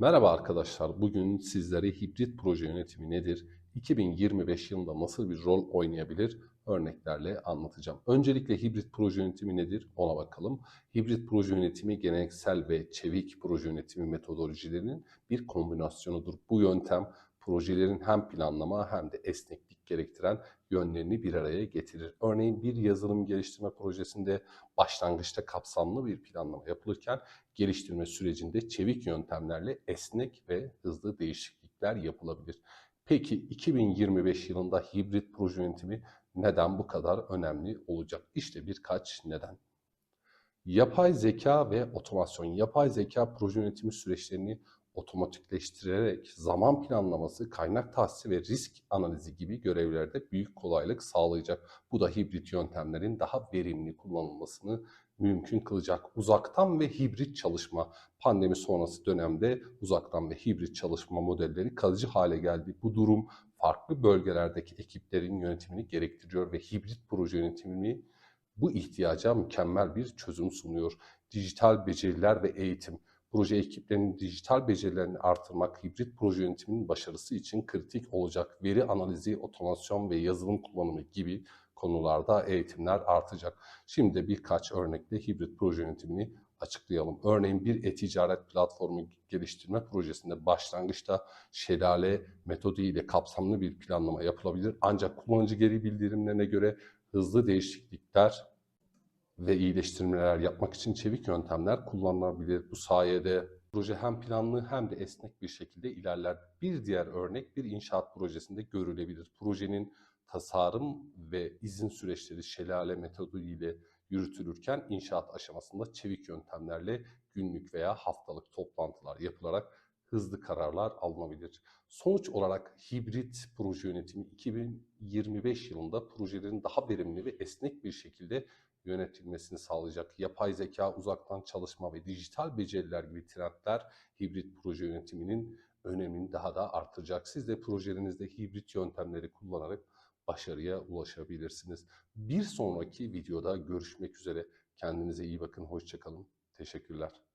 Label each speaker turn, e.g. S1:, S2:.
S1: Merhaba arkadaşlar. Bugün sizlere hibrit proje yönetimi nedir? 2025 yılında nasıl bir rol oynayabilir? Örneklerle anlatacağım. Öncelikle hibrit proje yönetimi nedir? Ona bakalım. Hibrit proje yönetimi geleneksel ve çevik proje yönetimi metodolojilerinin bir kombinasyonudur. Bu yöntem projelerin hem planlama hem de esneklik gerektiren yönlerini bir araya getirir. Örneğin bir yazılım geliştirme projesinde başlangıçta kapsamlı bir planlama yapılırken geliştirme sürecinde çevik yöntemlerle esnek ve hızlı değişiklikler yapılabilir. Peki 2025 yılında hibrit proje yönetimi neden bu kadar önemli olacak? İşte birkaç neden. Yapay zeka ve otomasyon. Yapay zeka proje yönetimi süreçlerini otomatikleştirerek zaman planlaması, kaynak tahsisi ve risk analizi gibi görevlerde büyük kolaylık sağlayacak. Bu da hibrit yöntemlerin daha verimli kullanılmasını mümkün kılacak. Uzaktan ve hibrit çalışma, pandemi sonrası dönemde uzaktan ve hibrit çalışma modelleri kalıcı hale geldi. Bu durum farklı bölgelerdeki ekiplerin yönetimini gerektiriyor ve hibrit proje yönetimini bu ihtiyaca mükemmel bir çözüm sunuyor. Dijital beceriler ve eğitim. Proje ekiplerinin dijital becerilerini artırmak hibrit proje yönetiminin başarısı için kritik olacak. Veri analizi, otomasyon ve yazılım kullanımı gibi konularda eğitimler artacak. Şimdi birkaç örnekle hibrit proje yönetimini açıklayalım. Örneğin bir e-ticaret platformu geliştirme projesinde başlangıçta şelale metodu ile kapsamlı bir planlama yapılabilir. Ancak kullanıcı geri bildirimlerine göre hızlı değişiklikler ve iyileştirmeler yapmak için çevik yöntemler kullanılabilir. Bu sayede proje hem planlı hem de esnek bir şekilde ilerler. Bir diğer örnek bir inşaat projesinde görülebilir. Projenin tasarım ve izin süreçleri şelale metodu ile yürütülürken inşaat aşamasında çevik yöntemlerle günlük veya haftalık toplantılar yapılarak hızlı kararlar alınabilir. Sonuç olarak hibrit proje yönetimi 2025 yılında projelerin daha verimli ve esnek bir şekilde yönetilmesini sağlayacak. Yapay zeka, uzaktan çalışma ve dijital beceriler gibi trendler hibrit proje yönetiminin önemini daha da artıracak. Siz de projelerinizde hibrit yöntemleri kullanarak başarıya ulaşabilirsiniz. Bir sonraki videoda görüşmek üzere. Kendinize iyi bakın. Hoşçakalın. Teşekkürler.